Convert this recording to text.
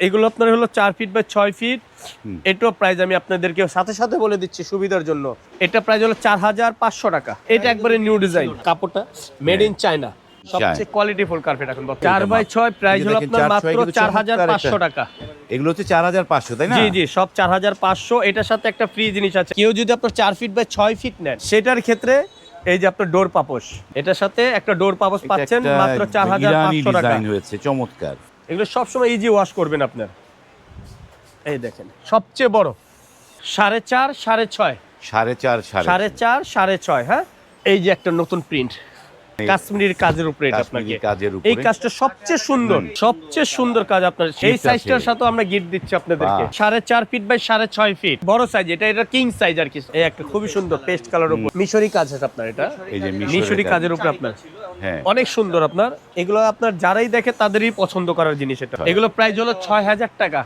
এগুলো আপনার হলো চার ফিট বা ছয় ফিট। এটাও প্রাইস আমি আপনাদেরকে সাথে সাথে বলে দিচ্ছি সুবিধার জন্য। এটা প্রাইস হলো চার হাজার পাঁচশো টাকা। এটা একবারে নিউ ডিজাইন কাপড়টা মেড ইন চায়না সবচেয়ে কোয়ালিটি ফুল কার্পেট এখন চার বাই ছয় প্রাইস হলো আপনার মাত্র চার হাজার পাঁচশো টাকা। এগুলো হচ্ছে চার হাজার পাঁচশো তাই না? জি জি সব চার হাজার পাঁচশো। এটার সাথে একটা ফ্রি জিনিস আছে। কেউ যদি আপনার চার ফিট বাই ছয় ফিট নেন সেটার ক্ষেত্রে এই যে আপনার ডোর পাপোশ। এটার সাথে একটা ডোর পাপোশ পাচ্ছেন মাত্র চার হাজার পাঁচশো টাকা। হয়েছে চমৎকার। এগুলো সবসময় ইজি ওয়াশ করবেন আপনার। এই দেখেন সবচেয়ে বড়। সাড়ে চার সাড়ে ছয়। সাড়ে চার সাড়ে চার সাড়ে ছয় হ্যাঁ? এই যে একটা নতুন প্রিন্ট কাশ্মীরের কাজের উপরে এটা কাশ্মীরি আপনাকে। কাজের এই কাজটা সবচেয়ে সুন্দর সবচেয়ে সুন্দর কাজ আপনার। সেই সাইজটার সাথে আমরা গিফট দিচ্ছি আপনাদেরকে। সাড়ে চার ফিট বাই সাড়ে ছয় ফিট বড় সাইজ এটা এটা কিং সাইজ আর কি। এই একটা খুবই সুন্দর পেস্ট কালার উপর। মিশরি কাজ আছে আপনার এটা। এই যে মিশরি কাজের উপর আপনার। হ্যাঁ। অনেক সুন্দর আপনার। এগুলো আপনার যারাই দেখে তাদেরই পছন্দ করার জিনিস এটা। এগুলো প্রাইস হলো ছয় হাজার টাকা।